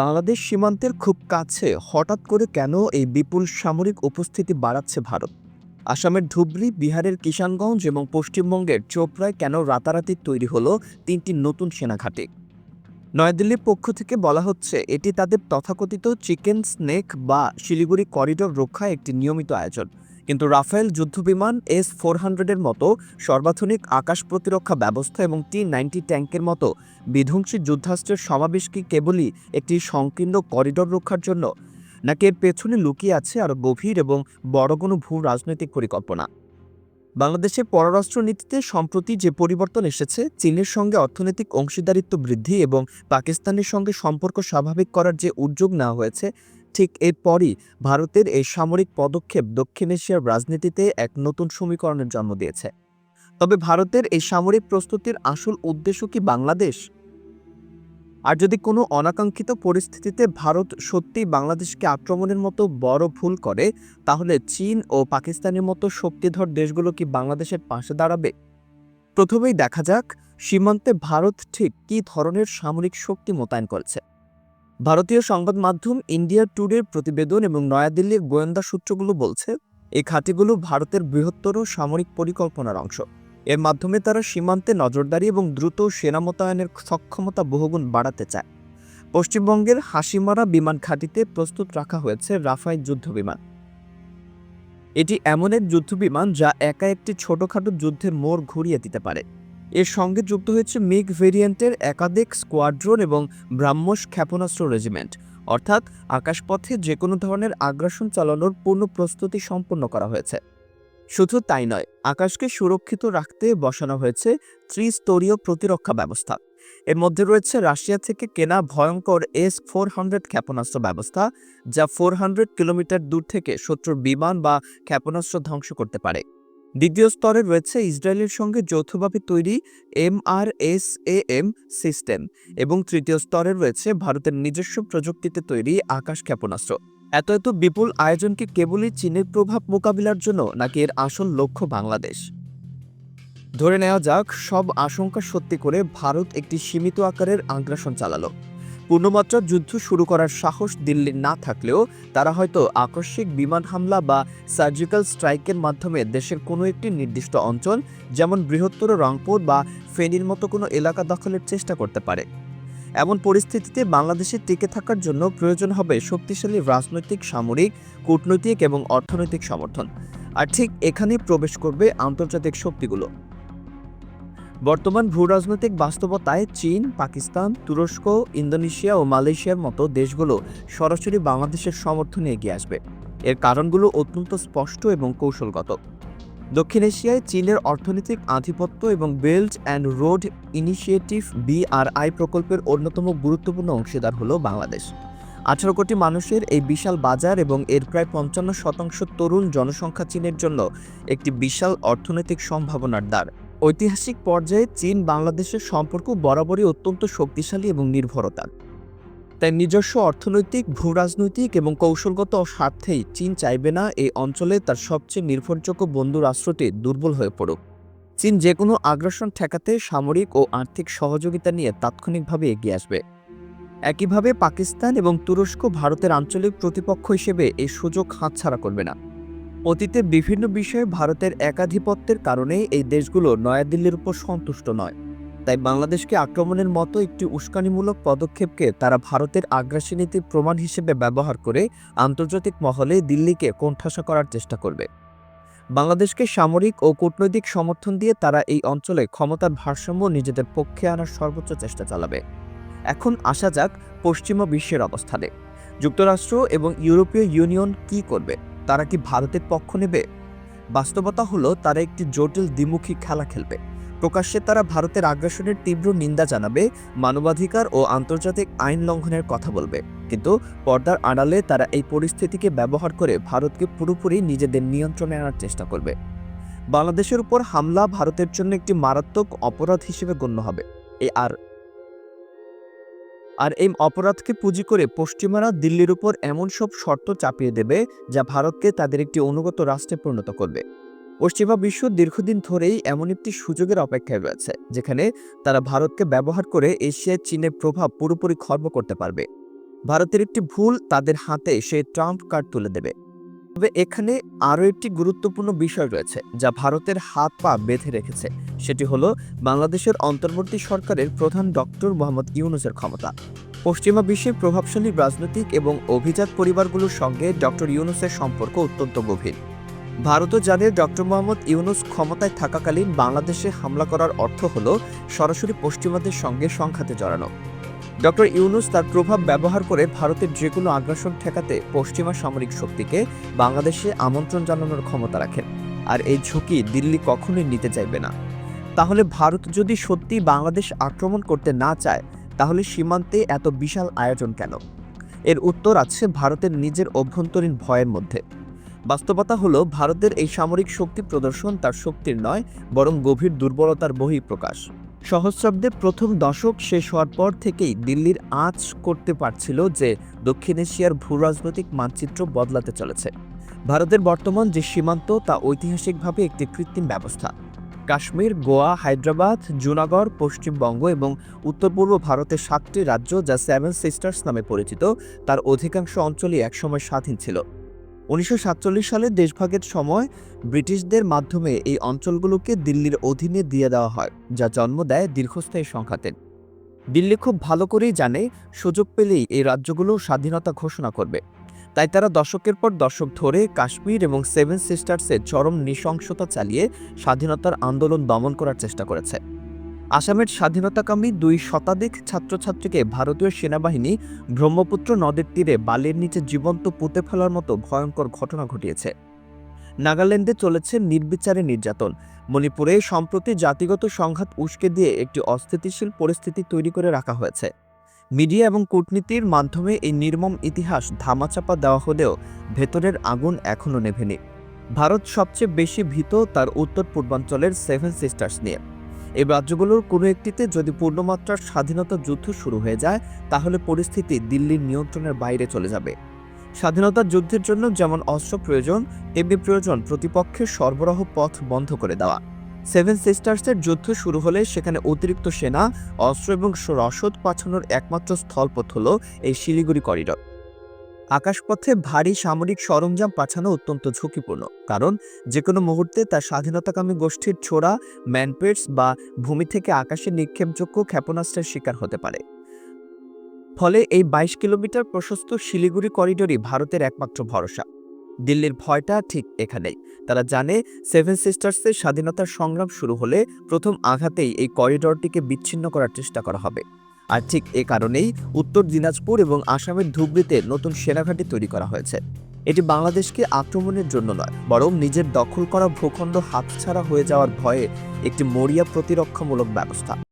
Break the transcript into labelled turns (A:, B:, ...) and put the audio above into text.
A: বাংলাদেশ সীমান্তের খুব কাছে হঠাৎ করে কেন এই বিপুল সামরিক উপস্থিতি বাড়াচ্ছে ভারত? আসামের ধুবড়ি, বিহারের কিষানগঞ্জ এবং পশ্চিমবঙ্গের চোপড়ায় কেন রাতারাতি তৈরি হলো তিনটি নতুন সেনাঘাঁটি? নয়াদিল্লির পক্ষ থেকে বলা হচ্ছে, এটি তাদের তথাকথিত চিকেন স্নেক বা শিলিগুড়ি করিডোর রক্ষায় একটি নিয়মিত আয়োজন। কিন্তু রাফেল যুদ্ধবিমান এস ফোর হান্ড্রেডের মতো সর্বাধুনিক আকাশ প্রতিরক্ষা ব্যবস্থা এবং টি নাইনটি ট্যাঙ্কের মতো বিধ্বংসী যুদ্ধাস্ত্রের সমাবেশ কি কেবলই একটি সংকীর্ণ করিডোর রক্ষার জন্য? নাকি এর পেছনে লুকিয়ে আছে আরও গভীর এবং বড় কোনো ভূ রাজনৈতিক পরিকল্পনা? বাংলাদেশের পররাষ্ট্র নীতিতে সম্প্রতি যে পরিবর্তন এসেছে, চীনের সঙ্গে অর্থনৈতিক অংশীদারিত্ব বৃদ্ধি এবং পাকিস্তানের সঙ্গে সম্পর্ক স্বাভাবিক করার যে উদ্যোগ নেওয়া হয়েছে ঠিক এরপরই ভারতের এই সামরিক পদক্ষেপ দক্ষিণ এশিয়ার রাজনীতিতে এক নতুন সমীকরণের জন্ম দিয়েছে। তবে ভারতের এই সামরিক প্রস্তুতির আসল উদ্দেশ্য কি বাংলাদেশ? আর যদি কোনো অনাকাঙ্ক্ষিত পরিস্থিতিতে ভারত সত্যিই বাংলাদেশকে আক্রমণের মতো বড় ভুল করে, তাহলে চীন ও পাকিস্তানের মতো শক্তিধর দেশগুলো কি বাংলাদেশের পাশে দাঁড়াবে? প্রথমেই দেখা যাক সীমান্তে ভারত ঠিক কী ধরনের সামরিক শক্তি মোতায়েন করেছে। ভারতীয় সংবাদ মাধ্যম ইন্ডিয়া টুডের প্রতিবেদন এবং নয়াদিল্লির গোয়েন্দা সূত্রগুলো বলছে, এই ঘাঁটিগুলো ভারতের বৃহত্তর সামরিক পরিকল্পনার অংশ। এর মাধ্যমে তারা সীমান্তে নজরদারি এবং দ্রুত সেনা মোতায়েনের সক্ষমতা বহুগুণ বাড়াতে চায়। পশ্চিমবঙ্গের হাসিমারা বিমান ঘাঁটিতে প্রস্তুত রাখা হয়েছে রাফাইল যুদ্ধবিমান। এটি এমন এক যুদ্ধবিমান যা একা একটি ছোটখাটো যুদ্ধের মোড় ঘুরিয়ে দিতে পারে। এর সঙ্গে যুক্ত হয়েছে মিগ ভেরিয়েন্টের একাধিক স্কোয়াড্রন এবং ব্রাহ্মস ক্ষেপণাস্ত্র রেজিমেন্ট। অর্থাৎ আকাশপথে যে কোনো ধরনের আগ্রাসন চালানোর পূর্ণ প্রস্তুতি সম্পন্ন করা হয়েছে। শুধু তাই নয়, আকাশকে সুরক্ষিত রাখতে বসানো হয়েছে ত্রিস্তরীয় প্রতিরক্ষা ব্যবস্থা। এর মধ্যে রয়েছে রাশিয়া থেকে কেনা ভয়ঙ্কর এস ফোর হান্ড্রেড ক্ষেপণাস্ত্র ব্যবস্থা, যা ফোর হান্ড্রেড কিলোমিটার দূর থেকে শত্রুর বিমান বা ক্ষেপণাস্ত্র ধ্বংস করতে পারে। দ্বিতীয় স্তরে রয়েছে ইসরায়েলের সঙ্গে যৌথভাবে তৈরি এমআরএসএএম সিস্টেম এবং তৃতীয় স্তরে রয়েছে ভারতের নিজস্ব প্রযুক্তিতে তৈরি আকাশ ক্ষেপণাস্ত্র। এত এত বিপুল আয়োজনকে কেবলই চীনের প্রভাব মোকাবিলার জন্য নাকি এর আসল লক্ষ্য বাংলাদেশ? ধরে নেওয়া যাক, সব আশঙ্কা সত্যি করে ভারত একটি সীমিত আকারের আগ্রাসন চালালো। পূর্ণমাত্রা যুদ্ধ শুরু করার সাহস দিল্লির না থাকলেও তারা হয়তো আকস্মিক বিমান হামলা বা সার্জিক্যাল স্ট্রাইকের মাধ্যমে দেশের কোনো একটি নির্দিষ্ট অঞ্চল, যেমন বৃহত্তর রংপুর বা ফেনীর মতো কোনো এলাকা দখলের চেষ্টা করতে পারে। এমন পরিস্থিতিতে বাংলাদেশে টিকে থাকার জন্য প্রয়োজন হবে শক্তিশালী রাজনৈতিক, সামরিক, কূটনৈতিক এবং অর্থনৈতিক সমর্থন। আর ঠিক এখানেই প্রবেশ করবে আন্তর্জাতিক শক্তিগুলো। বর্তমান ভূরাজনৈতিক বাস্তবতায় চীন, পাকিস্তান, তুরস্ক, ইন্দোনেশিয়া ও মালয়েশিয়ার মতো দেশগুলো সরাসরি বাংলাদেশের সমর্থনে এগিয়ে আসবে। এর কারণগুলো অত্যন্ত স্পষ্ট এবং কৌশলগত। দক্ষিণ এশিয়ায় চীনের অর্থনৈতিক আধিপত্য এবং belt and road initiative BRI প্রকল্পের অন্যতম গুরুত্বপূর্ণ অংশীদার হল বাংলাদেশ। আঠারো কোটি মানুষের এই বিশাল বাজার এবং এর প্রায় পঞ্চান্ন শতাংশ তরুণ জনসংখ্যা চীনের জন্য একটি বিশাল অর্থনৈতিক সম্ভাবনার দ্বার। ঐতিহাসিক পর্যায়ে চীন বাংলাদেশের সম্পর্ক বরাবরই অত্যন্ত শক্তিশালী এবং নির্ভরতার তাই নিজস্ব অর্থনৈতিক, ভূরাজনৈতিক এবং কৌশলগত স্বার্থেই চীন চাইবে না এই অঞ্চলে তার সবচেয়ে নির্ভরযোগ্য বন্ধু রাষ্ট্রটি দুর্বল হয়ে পড়ুক। চীন যে কোনো আগ্রাসন ঠেকাতে সামরিক ও আর্থিক সহযোগিতা নিয়ে তাৎক্ষণিকভাবে এগিয়ে আসবে। একইভাবে পাকিস্তান এবং তুরস্ক ভারতের আঞ্চলিক প্রতিপক্ষ হিসেবে এই সুযোগ হাতছাড়া করবে না। অতীতে বিভিন্ন বিষয়ে ভারতের একাধিপত্যের কারণে এই দেশগুলো নয়াদিল্লির উপর সন্তুষ্ট নয়। তাই বাংলাদেশকে আক্রমণের মতো একটি উস্কানিমূলক পদক্ষেপকে তারা ভারতের আগ্রাসী নীতির প্রমাণ হিসেবে ব্যবহার করে আন্তর্জাতিক মহলে দিল্লিকে কোণঠাসা করার চেষ্টা করবে। বাংলাদেশকে সামরিক ও কূটনৈতিক সমর্থন দিয়ে তারা এই অঞ্চলে ক্ষমতার ভারসাম্য নিজেদের পক্ষে আনার সর্বোচ্চ চেষ্টা চালাবে। এখন আসা যাক পশ্চিমা বিশ্বের অবস্থানে। যুক্তরাষ্ট্র এবং ইউরোপীয় ইউনিয়ন কি করবে? তারা কি ভারতের পক্ষ নেবে? বাস্তবতা হলো, তারা একটি জটিল দ্বিমুখী খেলা খেলবে। প্রকাশ্যে তারা ভারতের আগ্রাসনের তীব্র নিন্দা জানাবে, মানবাধিকার ও আন্তর্জাতিক আইন লঙ্ঘনের কথা বলবে। কিন্তু পর্দার আড়ালে তারা এই পরিস্থিতিকে ব্যবহার করে ভারতকে পুরোপুরি নিজেদের নিয়ন্ত্রণে আনার চেষ্টা করবে। বাংলাদেশের উপর হামলা ভারতের জন্য একটি মারাত্মক অপরাধ হিসেবে গণ্য হবে। এ আর আর এই অপরাধকে পুঁজি করে পশ্চিমারা দিল্লির উপর এমন সব শর্ত চাপিয়ে দেবে যা ভারতকে তাদের একটি অনুগত রাষ্ট্রে পরিণত করবে। পশ্চিমা বিশ্ব দীর্ঘদিন ধরেই এমন একটি সুযোগের অপেক্ষায় রয়েছে, যেখানে তারা ভারতকে ব্যবহার করে এশিয়ায় চীনের প্রভাব পুরোপুরি খর্ব করতে পারবে। ভারতের একটি ভুল তাদের হাতে সেই ট্রাম্প কার্ড তুলে দেবে। তবে এখানে আরও একটি গুরুত্বপূর্ণ বিষয় রয়েছে, যা ভারতের হাত পা বেঁধে রেখেছে। সেটি হলো বাংলাদেশের অন্তর্বর্তী সরকারের প্রধান ডক্টর মোহাম্মদ ইউনুসের ক্ষমতা। পশ্চিমা বিশ্বের প্রভাবশালী রাজনৈতিক এবং অভিজাত পরিবারগুলোর সঙ্গে ডক্টর ইউনুসের সম্পর্ক অত্যন্ত গভীর। ভারতও জানে ডক্টর মোহাম্মদ ইউনুস ক্ষমতায় থাকাকালীন বাংলাদেশে হামলা করার অর্থ হল সরাসরি পশ্চিমাদের সঙ্গে সংঘাতে জড়ানো। ডক্টর ইউনুস তার প্রভাব ব্যবহার করে ভারতের যে কোনো আগ্রাসন ঠেকাতে পশ্চিমা সামরিক শক্তিকে বাংলাদেশে আমন্ত্রণ জানানোর ক্ষমতা রাখেন। আর এই ঝুঁকি দিল্লি কখনোই নিতে চাইবে না। তাহলে ভারত যদি সত্যি বাংলাদেশ আক্রমণ করতে না চায়, তাহলে সীমান্তে এত বিশাল আয়োজন কেন? এর উত্তর আছে ভারতের নিজের অভ্যন্তরীণ ভয়ের মধ্যে। বাস্তবতা হলো, ভারতের এই সামরিক শক্তি প্রদর্শন তার শক্তির নয়, বরং গভীর দুর্বলতার বহিঃপ্রকাশ। সহস্রাব্দে প্রথম দশক শেষ হওয়ার পর থেকেই দিল্লির আঁচ করতে পারছিল যে দক্ষিণ এশিয়ার ভূরাজনৈতিক মানচিত্র বদলাতে চলেছে। ভারতের বর্তমান যে সীমান্ত, তা ঐতিহাসিকভাবে একটি কৃত্রিম ব্যবস্থা। কাশ্মীর, গোয়া, হায়দ্রাবাদ, জুনাগড়, পশ্চিমবঙ্গ এবং উত্তর পূর্ব ভারতের সাতটি রাজ্য যা সেভেন সিস্টার্স নামে পরিচিত, তার অধিকাংশ অঞ্চলই একসময় স্বাধীন ছিল। উনিশশো সাতচল্লিশ সালে দেশভাগের সময় ব্রিটিশদের মাধ্যমে এই অঞ্চলগুলোকে দিল্লির অধীনে দিয়ে দেওয়া হয়, যা জন্ম দেয় দীর্ঘস্থায়ী সংঘাতের দিল্লি খুব ভালো করেই জানে, সুযোগ পেলেই এই রাজ্যগুলো স্বাধীনতা ঘোষণা করবে। তাই তারা দশকের পর দশক ধরে কাশ্মীর এবং সেভেন সিস্টার্সে চরম নৃশংসতা চালিয়ে স্বাধীনতার আন্দোলন দমন করার চেষ্টা করেছে। আসামের স্বাধীনতাকামী দুই শতাধিক ছাত্রছাত্রীকে ভারতীয় সেনাবাহিনী ব্রহ্মপুত্র নদের তীরে বালির নিচে জীবন্ত পুঁতে ফেলার মতো ভয়ঙ্কর ঘটনা ঘটিয়েছে। নাগাল্যান্ডে চলেছে নির্বিচারে নির্যাতন। মণিপুরে সম্প্রতি জাতিগত সংঘাত উস্কে দিয়ে একটি অস্থিতিশীল পরিস্থিতি তৈরি করে রাখা হয়েছে। মিডিয়া এবং কূটনীতির মাধ্যমে এই নির্মম ইতিহাস ধামাচাপা দেওয়া হলেও ভেতরের আগুন এখনও নেভেনি। ভারত সবচেয়ে বেশি ভীত তার উত্তর পূর্বাঞ্চলের সেভেন সিস্টার্স নিয়ে। এই রাজ্যগুলোর কোনো একটিতে যদি পূর্ণমাত্রার স্বাধীনতা যুদ্ধ শুরু হয়ে যায়, তাহলে পরিস্থিতি দিল্লির নিয়ন্ত্রণের বাইরে চলে যাবে। স্বাধীনতা যুদ্ধের জন্য যেমন অস্ত্র প্রয়োজন, তেমনি প্রয়োজন প্রতিপক্ষের সরবরাহ পথ বন্ধ করে দেওয়া। সেভেন সিস্টার্সের যুদ্ধ শুরু হলে সেখানে অতিরিক্ত সেনা, অস্ত্র এবং রসদ পাঠানোর একমাত্র স্থলপথ হল এই শিলিগুড়ি করিডর। আকাশপথে ভারী সামরিক সরঞ্জাম পাঠানো অত্যন্ত ঝুঁকিপূর্ণ, কারণ যে কোনো মুহূর্তে তার স্বাধীনতাকামী গোষ্ঠীর ছোড়া, ম্যানপেটস বা ভূমি থেকে আকাশে নিক্ষেপযোগ্য ক্ষেপণাস্ত্রের শিকার হতে পারে। ফলে এই বাইশ কিলোমিটার প্রশস্ত শিলিগুড়ি করিডোরই ভারতের একমাত্র ভরসা। দিল্লির ভয়টা ঠিক এখানেই। তারা জানে সেভেন সিস্টার্সের স্বাধীনতার সংগ্রাম শুরু হলে প্রথম আঘাতেই এই করিডোরটিকে বিচ্ছিন্ন করার চেষ্টা করা হবে। আর ঠিক এ কারণেই উত্তর দিনাজপুর এবং আসামের ধুবড়িতে নতুন সেনাঘাঁটি তৈরি করা হয়েছে। এটি বাংলাদেশকে আক্রমণের জন্য নয়, বরং নিজের দখল করা ভূখণ্ড হাতছাড়া হয়ে যাওয়ার ভয়ে একটি মরিয়া প্রতিরক্ষামূলক ব্যবস্থা।